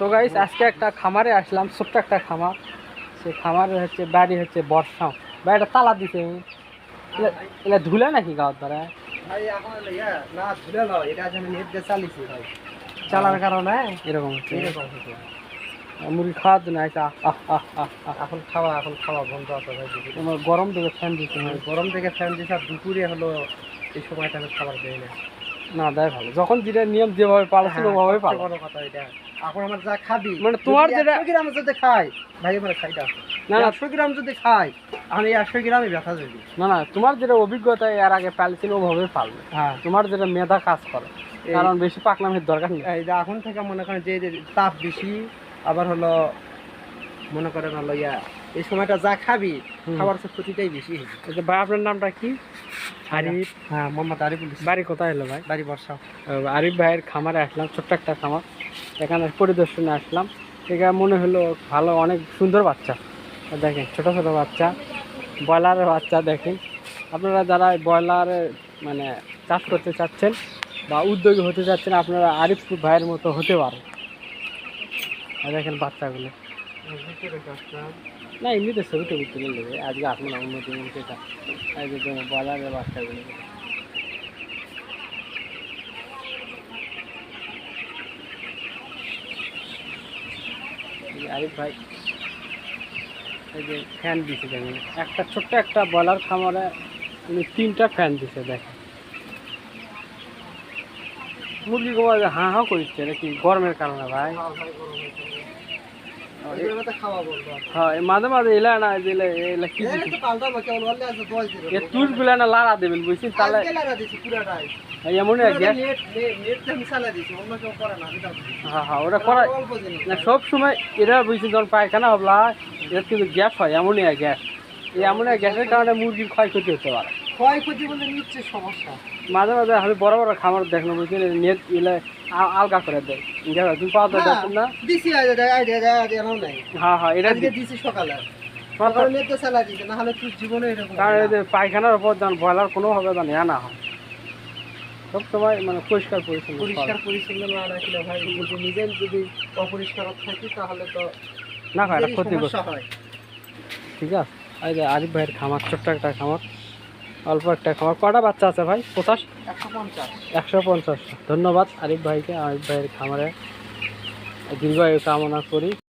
So guys আজকে একটা খামারে আসলাম ছোট্ট একটা খামার। সে খামারে হচ্ছে বাড়ি হচ্ছে বর্ষাও বাড়িটা তালা দিছে। এটা ধুলে নাকি এটা চালিয়েছি ভাই। চালার কারণে? এরকম হচ্ছে। মুরগি খাওয়ার জন্য আহ এখন খাওয়া এখন খাওয়া বন্ধ আছে ভাই তোমার গরম থেকে ফ্যান দিতে হয় গরম থেকে ফ্যান দিছে আর দুপুরে হলো এই সময়টা আমি খাবার দেয় না। না দেয় ভালো। যখন যেটা নিয়ম যেভাবে পালছিল হ্যাঁ, ওভাবে পালো। কথা এটা। এখন আমার যা খাবি। মানে তোমার যদি যেটা- গ্রাম যদি খাই ভাই আমার খাইটা। না না। একশো গ্রাম যদি খাই আমি একশো গ্রামই ব্যথা যাবি না না তোমার যেটা অভিজ্ঞতা এর আগে পালছিল ওভাবে পালবে। হ্যাঁ। তোমার যেটা মেধা কাজ করে। কারণ বেশি পাকনামের দরকার নেই। এখন থেকে মনে করেন যে তাপ বেশি আবার হলো মনে করেন হলো ইয়া এই সময়টা যা খাবি। খাবার তো ক্ষতিটাই বেশি। এই যে ভাই আপনার নামটা কি? আরিফ। হ্যাঁ মোহাম্মদ আরিফুল বাড়ি কোথায় এলো ভাই? বাড়ি বর্ষা। আরিফ ভাইয়ের খামারে আসলাম ছোট্ট একটা খামার। এখানে পরিদর্শনে আসলাম। এখানে মনে হলো ভালো, অনেক সুন্দর বাচ্চা। দেখেন, ছোট ছোট বাচ্চা, ব্রয়লারের বাচ্চা দেখেন। আপনারা যারা ব্রয়লারের মানে চাষ করতে চাচ্ছেন বা উদ্যোগী হতে চাচ্ছেন, আপনারা আরিফ ভাইয়ের মতো হতে পারেন। দেখেন বাচ্চাগুলো। না, এমনিতে ছবি টবি তুলে নেবে। আজকে সেটা এই যে ব্রয়লারের বাচ্চাগুলো। আরিফ ভাই। এই যে ফ্যান দিছে দেখেন একটা ছোট্ট একটা বলার খামারে উনি তিনটা ফ্যান দিছে, দেখেন। মুরগি গোবর হাঁ হাঁ করছে নাকি গরমের কারণে ভাই খাওয়া বলব হ্যাঁ এই মাঝে মাঝে এলা না এলা কি এ তুষগুলা না লাড়া দেবেন তাহলে এমন হ্যাঁ হ্যাঁ করা না সব সময় এরা বুঝছেন যখন পায়খানা হবলা এটা কিন্তু গ্যাস হয় অ্যামোনিয়া গ্যাস। এই অ্যামোনিয়া গ্যাসের কারণে মুরগির ক্ষয়ক্ষতি হতে পারে। ক্ষয়ক্ষতি বলতে নিচ্ছে সমস্যা। মাঝে মাঝে আমি বড় বড় খামার দেখল বুঝছেন? নেট আ- আলগা করে দেয়। তুমি পাওয়া যায় দেখছেন না? দিছি হ্যাঁ হ্যাঁ এটা দিছি। সকালে। পায়খানার উপর যেন ব্রয়লার কোনোভাবে যেন ইয়া না হয়। সব সময় মানে পরিষ্কার পরিচ্ছন্ন পরিষ্কার করা। পরিচ্ছন্ন না রাখলে ভাই যদি নিজে যদি অপরিষ্কার থাকি তাহলে তো না হয় এটা ক্ষতি হয়। ঠিক আছে? যে আরিফ ভাইয়ের খামার ছোট্ট একটা খামার। অল্প একটা খামার কটা বাচ্চা আছে ভাই? পঁচাশ? একশো পঞ্চাশ। একশো পঞ্চাশ। ধন্যবাদ। আরিফ ভাইকে আরিফ ভাইয়ের খামারে। দীর্ঘায়ু কামনা করি।